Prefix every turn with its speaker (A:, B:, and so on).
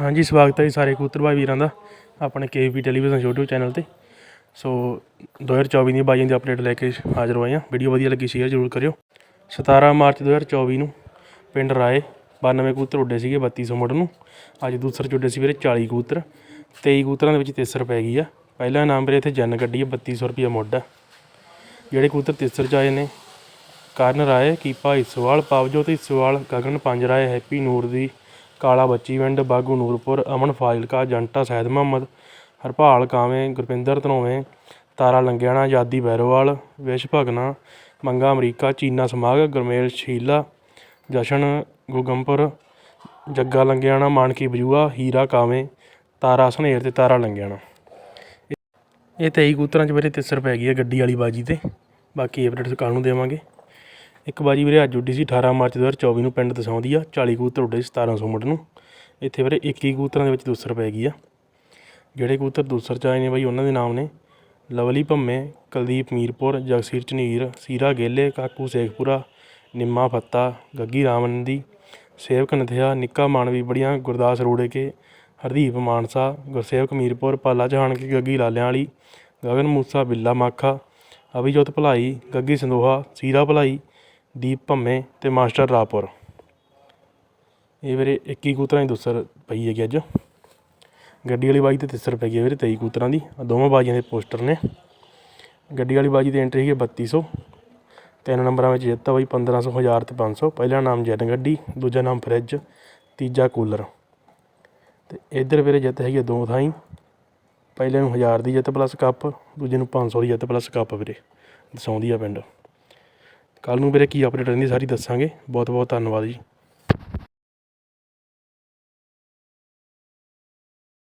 A: ਹਾਂਜੀ, ਸਵਾਗਤ ਹੈ ਜੀ ਸਾਰੇ ਕੂਤਰ ਭਾਈ ਵੀਰਾਂ ਦਾ, ਆਪਣੇ ਕੇਵੀ ਟੈਲੀਵਿਜ਼ਨ YouTube ਚੈਨਲ ਤੇ। ਸੋ 2024 ਦੀ ਬਾਈਆਂ ਦੀ ਅਪਡੇਟ ਲੈ ਕੇ ਹਾਜ਼ਰ ਹੋਏ ਹਾਂ। ਵੀਡੀਓ ਵਧੀਆ ਲੱਗੀ ਸ਼ੇਅਰ ਜ਼ਰੂਰ ਕਰਿਓ। 17 ਮਾਰਚ 2024 ਨੂੰ ਪਿੰਡ ਰਾਏ 92 ਕੂਤਰ ਉੱਡੇ ਸੀਗੇ 3200 ਮੁੱਢ ਨੂੰ। ਅੱਜ ਦੂਸਰੇ 'ਚ ਉੱਡੇ ਸੀ ਵੀਰੇ 40 ਕੂਤਰ 23 ਕੂਤਰਾਂ ਦੇ ਵਿੱਚ ਤੇਸਰ ਪੈ ਗਈ ਆ। ਪਹਿਲਾ ਇਨਾਮ ਵੀਰੇ ਇੱਥੇ ਜਨ ਗੱਡੀ ਹੈ 3200 ਰੁਪਏ ਮੁੱਢ ਆ। ਜਿਹੜੇ ਕੂਤਰ ਤੀਸਰ 'ਚ ਆਏ ਨੇ, ਕਰਨ ਰਾਏ, ਕੀਪਾ ਹਿੱਸੋਵਾਲ ਪਵਜੋਤ ਹਿੱਸੋਵਾਲ ਗਗਨ, ਪੰਜ ਰਾਏ, ਹੈਪੀ, ਨੂਰ ਦੀ ਕਾਲਾ ਬੱਚੀ ਪਿੰਡ, ਬਾਗੂ ਨੂਰਪੁਰ, ਅਮਨ ਫਾਜ਼ਿਲਕਾ ਜੰਟਾ ਸੈਦ ਮੁਹੰਮਦ, ਹਰਪਾਲ ਕਾਵੇਂ, ਗੁਰਪਿੰਦਰ ਧਨੋਵੇਂ, ਤਾਰਾ ਲੰਗਿਆਣਾ ਆਜ਼ਾਦੀ ਬੈਰੋਵਾਲ, ਵਿਸ਼ ਭਗਨਾ, ਮੰਗਾ ਅਮਰੀਕਾ, ਚੀਨਾ ਸਮਾਗ, ਗੁਰਮੇਲ ਸ਼ੀਲਾ, ਜਸ਼ਨ ਗੁਗਮਪੁਰ ਜੱਗਾ ਲੰਗਿਆਣਾ, ਮਾਨਕੀ ਬਜੂਆ, ਹੀਰਾ ਕਾਵੇਂ, ਤਾਰਾ ਸਨੇਰ ਤੇ ਤਾਰਾ ਲੰਗਿਆਣਾ। ਇਹ 23 ਕੂਤਰਾਂ 'ਚ ਮੇਰੇ ਤਿੱਸਰ ਪੈ ਗਈ ਹੈ ਗੱਡੀ ਵਾਲੀ ਬਾਜੀ ਤੇ। ਬਾਕੀ ਅਪਡੇਟਸ ਕੱਲ੍ਹ ਨੂੰ ਦੇਵਾਂਗੇ। ਇੱਕ ਬਾਜੀ ਵੀਰੇ, ਅੱਜ ਉੱਡੀ ਸੀ 18 ਮਾਰਚ 2024 ਨੂੰ ਪਿੰਡ ਦਸਾਉਂਦੀ ਆ 40 ਕਬੂਤਰ ਉੱਡੇ ਸੀ 1700 ਮੁੱਢ ਨੂੰ। ਇੱਥੇ ਵੀਰੇ 21 ਕਬੂਤਰਾਂ ਦੇ ਵਿੱਚ ਦੂਸਰ ਪੈ ਗਈ ਆ। ਜਿਹੜੇ ਕਬੂਤਰ ਦੂਸਰ ਚ ਆਏ ਨੇ ਬਾਈ, ਉਹਨਾਂ ਦੇ ਨਾਮ ਨੇ ਲਵਲੀ ਭੰਮੇ, ਕੁਲਦੀਪ ਮੀਰਪੁਰ, ਜਗਸੀਰ ਝਨੀਰ, ਸੀਰਾ ਗੇਲੇ, ਕਾਕੂ ਸੇਖਪੁਰਾ, ਨਿੰਮਾ ਫੱਤਾ, ਗੱਗੀ ਰਾਮਨੰਦੀ, ਸੇਵਕ ਨਥਿਆ, ਨਿੱਕਾ ਮਾਨਵੀ ਬੜੀਆਂ, ਗੁਰਦਾਸ ਰੋੜੇ ਕੇ ਹਰਦੀਪ ਮਾਨਸਾ, ਗੁਰਸੇਵਕ ਮੀਰਪੁਰ, ਪਾਲਾ ਜਹਾਨ ਕੀ ਗੱਗੀ ਲਾਲਿਆਂ ਵਾਲੀ ਗਗਨ ਮੂਸਾ, ਬਿੱਲਾ ਮਾਖਾ, ਅਭਿਜੋਤ ਭਲਾਈ, ਗੱਗੀ ਸੰਦੋਹਾ, ਸੀਰਾ ਭਲਾਈ ਦੀਪ ਭੰਮੇ ਅਤੇ ਮਾਸਟਰ ਰਾਹਪੁਰ ਇਹ ਵੀਰੇ 21 ਕੂਤਰਾਂ ਦੀ ਦੂਸਰ ਪਈ ਹੈਗੀ ਅੱਜ। ਗੱਡੀ ਵਾਲੀ ਬਾਜੀ ਤੇ ਤਿਸਰ ਪੈ ਗਈ ਹੈ ਵੀਰੇ 23 ਕੂਤਰਾਂ ਦੀ। ਦੋਵਾਂ ਬਾਜੀਆਂ ਦੇ ਪੋਸਟਰ ਨੇ। ਗੱਡੀ ਵਾਲੀ ਬਾਜੀ ਦੀ ਐਂਟਰੀ ਹੈਗੀ 3200 ਤਿੰਨ ਨੰਬਰਾਂ ਵਿੱਚ ਜਿੱਤਾ ਬਾਈ 1500 1000 ਤੇ 500 ਪਹਿਲਾ ਨਾਮ ਜੈਨ ਗੱਡੀ, ਦੂਜਾ ਨਾਮ ਫਰਿੱਜ, ਤੀਜਾ ਕੂਲਰ। ਤੇ ਇੱਧਰ ਵੀਰੇ ਜਿੱਤ ਹੈਗੀ ਦੋ ਥਾਈਂ। ਪਹਿਲੇ ਨੂੰ 1000 ਦੀ ਜਿੱਤ ਪਲੱਸ ਕੱਪ ਦੂਜੇ ਨੂੰ 500 ਦੀ ਜਿੱਤ ਪਲੱਸ ਕੱਪ ਵੀਰੇ। ਦਸਾਉਂਦੀ ਆ ਪਿੰਡ। ਕੱਲ ਨੂੰ ਵੀਰੇ ਕੀ ਅਪਡੇਟ ਰਹਿੰਦੀ ਸਾਰੀ ਦੱਸਾਂਗੇ। ਬਹੁਤ ਬਹੁਤ ਧੰਨਵਾਦ ਜੀ।